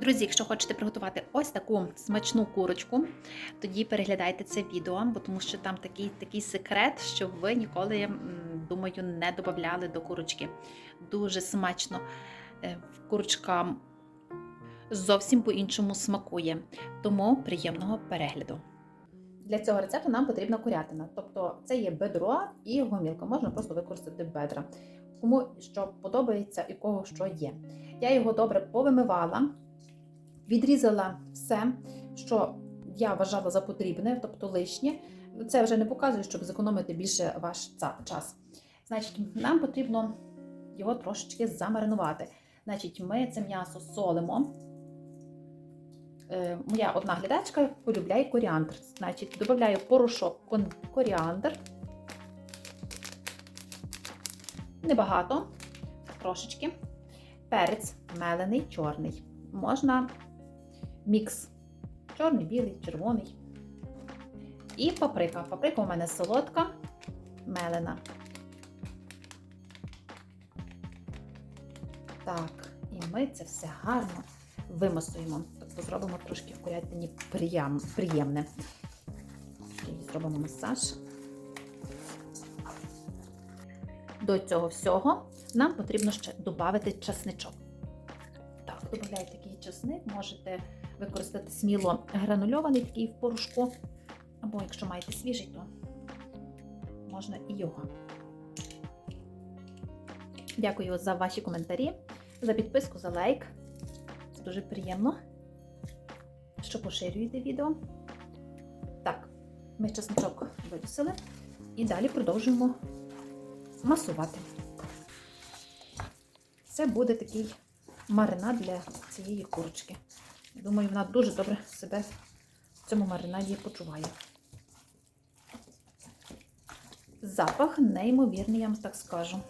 Друзі, якщо хочете приготувати ось таку смачну курочку, тоді переглядайте це відео, бо тому що там такий, такий секрет, що ви ніколи, думаю, не додавали до курочки. Дуже смачно. Е, Курочка зовсім по-іншому смакує. Тому приємного перегляду. Для цього рецепту нам потрібна курятина. Тобто це є бедро і гомілка. Можна просто використати бедра. Кому що подобається і кого що є. Я його добре повимивала, відрізала все, що я вважала за потрібне, тобто лишнє. Це вже не показую, щоб зекономити більше ваш час. Значить, нам потрібно його трошечки замаринувати. Значить, ми це м'ясо солимо. Е, моя одна глядачка полюбляє коріандр. Значить, додаю порошок коріандр. Небагато, трошечки. Перець мелений, чорний. Можна мікс. Чорний, білий, червоний. І паприка. Паприка у мене солодка, мелена. Так, і ми це все гарно вимасуємо. Тобто зробимо трошки в курятині приєм, приємне. І зробимо масаж. До цього всього нам потрібно ще додати часничок. Так, додайте такий часник, можете використати сміло гранульований такий в порошку, або якщо маєте свіжий, то можна і його. Дякую за ваші коментарі, за підписку, за лайк. Це дуже приємно, що поширюєте відео. Так, ми часничок вивісили і далі продовжуємо масувати. Це буде такий маринад для цієї курочки. Думаю, вона дуже добре себе в цьому маринаді почуває. Запах неймовірний, я вам так скажу.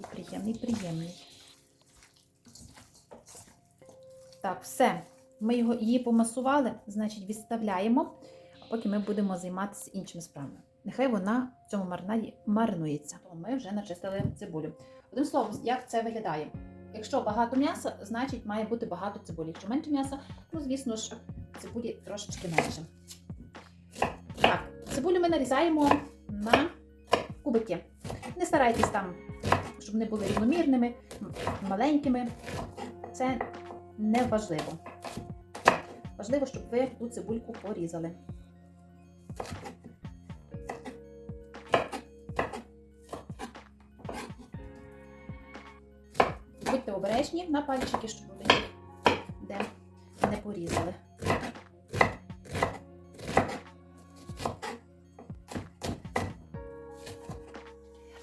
І приємний, приємний. Так, все. Ми його, її помасували, значить, відставляємо, а поки ми будемо займатися іншими справами. Нехай вона в цьому маринаді маринується. Ми вже начистили цибулю. Одним словом, як це виглядає? Якщо багато м'яса, значить має бути багато цибулі. Якщо менше м'яса, то звісно ж цибулі трошечки менше. Так, цибулю ми нарізаємо на кубики. Не старайтесь там, щоб вони були рівномірними, маленькими. Це не важливо. Важливо, щоб ви ту цибульку порізали. Будьте обережні на пальчики, щоб їх де не порізали.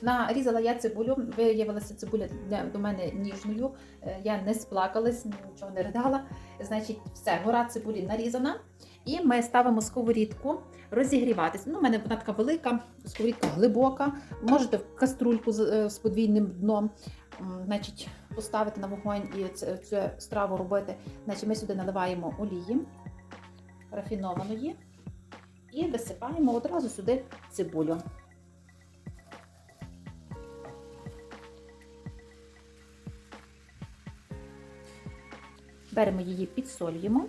Нарізала я цибулю, виявилася цибуля для, до мене ніжною. Е, Я не сплакалась, нічого не ридала. Значить, все, гора цибулі нарізана. І ми ставимо сковорідку розігріватися. Ну, у мене вона така велика, сковорідка глибока. Можете в каструльку з, е, з подвійним дном. Значить, поставити на вогонь і це- цю страву робити. Значить, ми сюди наливаємо олії рафінованої і висипаємо одразу сюди цибулю. Беремо її, підсолюємо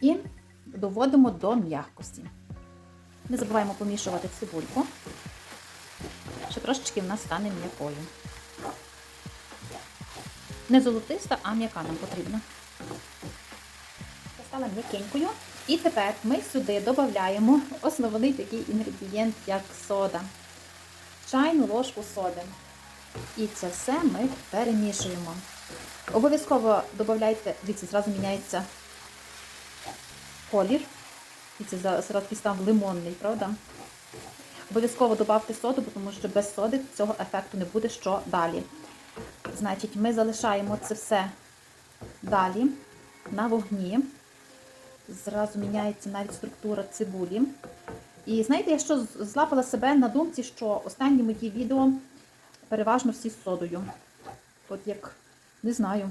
і доводимо до м'якості. Не забуваємо помішувати цибульку, трошечки в нас стане м'якою. Не золотиста, а м'яка нам потрібна. Стала м'якенькою. І тепер ми сюди додаємо основний такий інгредієнт, як сода. Чайну ложку соди. І це все ми перемішуємо. Обов'язково додайте, дивіться, зразу міняється колір. І це такий став лимонний, правда? Обов'язково додавте соду, тому що без соди цього ефекту не буде що далі. Значить, ми залишаємо це все далі на вогні. Зразу міняється навіть структура цибулі. І знаєте, я що злапала себе на думці, що останні мої відео переважно всі з содою. От як не знаю.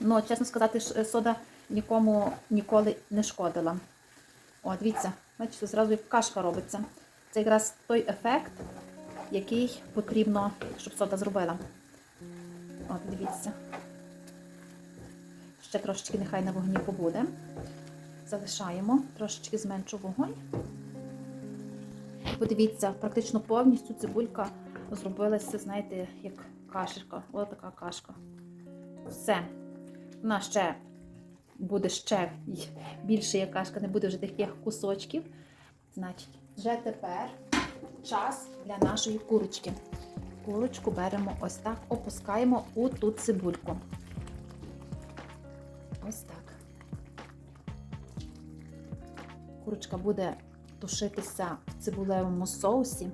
Ну, чесно сказати, сода нікому ніколи не шкодила. О, дивіться, бачите, зразу як кашка робиться. Це якраз той ефект, який потрібно, щоб сода зробила. От, дивіться. Ще трошечки нехай на вогні побуде. Залишаємо, трошечки зменшу вогонь. Подивіться, практично повністю цибулька зробилася, знаєте, як кашечка. Ось така кашка. Все. Вона ще буде ще більше як кашка, не буде вже таких кусочків. Значить, вже тепер час для нашої курочки. Курочку беремо ось так, опускаємо у ту цибульку. Ось так. Курочка буде тушитися в цибулевому соусі,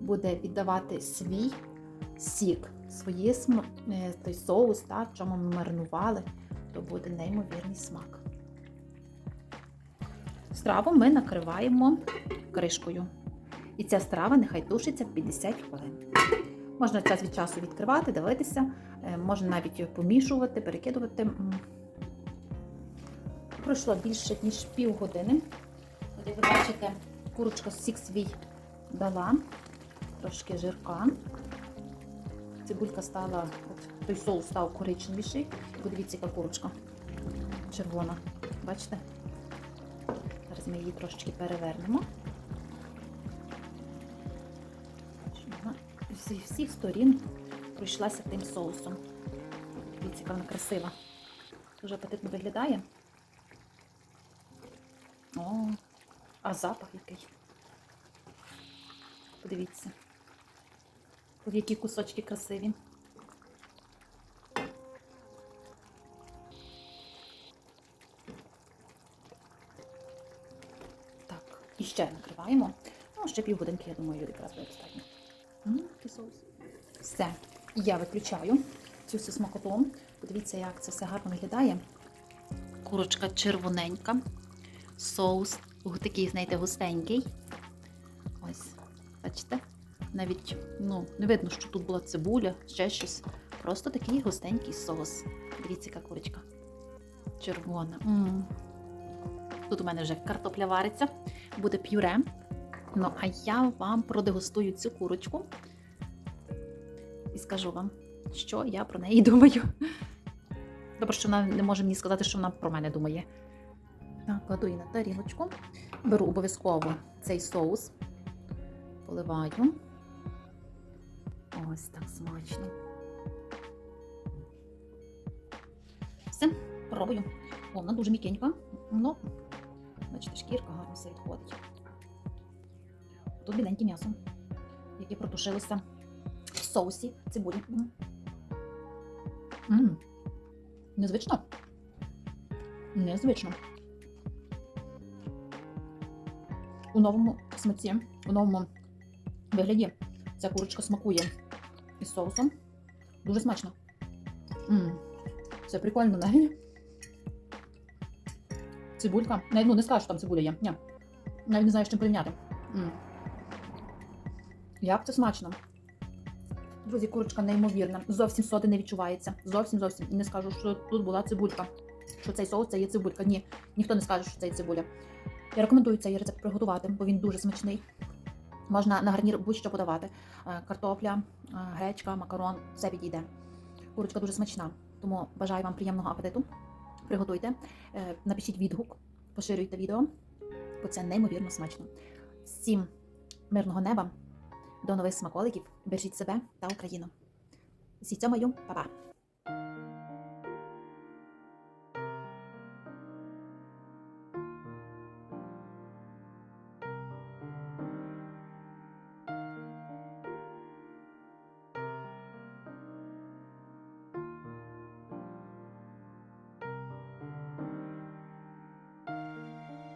буде віддавати свій сік, свої е, той соус, так, в чому ми маринували, то буде неймовірний смак. Страву ми накриваємо кришкою. І ця страва нехай тушиться 50 хвилин. Можна час від часу відкривати, дивитися, е, можна навіть помішувати, перекидувати. Пройшло більше ніж півгодини. От Як ви бачите, курочка сік свій дала, трошки жирка. Цибулька стала, той соус став коричневіший. Подивіться, яка курочка червона. Бачите? Ми її трошечки перевернемо. Зі всіх сторін пройшлася тим соусом. Дивіться, яка вона красива. Дуже апетитно виглядає. О, а запах який. Подивіться. Які кусочки красиві. І ще накриваємо. Ну, ще півгодинки, я думаю, якраз буде достатньо. М. Все. Я виключаю цю всю смакоту. Подивіться, як це все гарно виглядає. Курочка червоненька, соус такий, знаєте, густенький. Ось, бачите? Навіть ну, не видно, що тут була цибуля, ще щось. Просто такий густенький соус. Дивіться, яка курочка. Червона. м Тут у мене вже картопля вариться, буде пюре. Ну, а я вам продегустую цю курочку і скажу вам, що я про неї думаю. Добре, що вона не може мені сказати, що вона про мене думає. Так, кладу її на тарілочку. Беру обов'язково цей соус, поливаю. Ось так смачно. Все, пробую. О, вона дуже м'якенька. Ну, бачите, шкірка гарно все відходить. Тут біленьке м'ясо, яке протушилося в соусі цибулі. М. Незвично. Незвично. У новому смаці, у новому вигляді ця курочка смакує із соусом. Дуже смачно. М. Це прикольно навіть. Цибулька. Навіть, ну, не скажу, що там цибуля є. Ні. Навіть не знаю, з чим порівняти. Як це смачно. Друзі, курочка неймовірна. Зовсім соди не відчувається. Зовсім зовсім. І не скажу, що тут була цибулька. Що цей соус це є цибулька. Ні, ніхто не скаже, що це є цибуля. Я рекомендую цей рецепт приготувати, бо він дуже смачний. Можна на гарнір будь-що подавати. Е, Картопля, е, гречка, макарон, все підійде. Курочка дуже смачна, тому бажаю вам приємного апетиту. Приготуйте, Е, напишіть відгук, поширюйте відео, бо це неймовірно смачно. Всім мирного неба, до нових смаколиків, бережіть себе та Україну. Зі цьомою, па-па!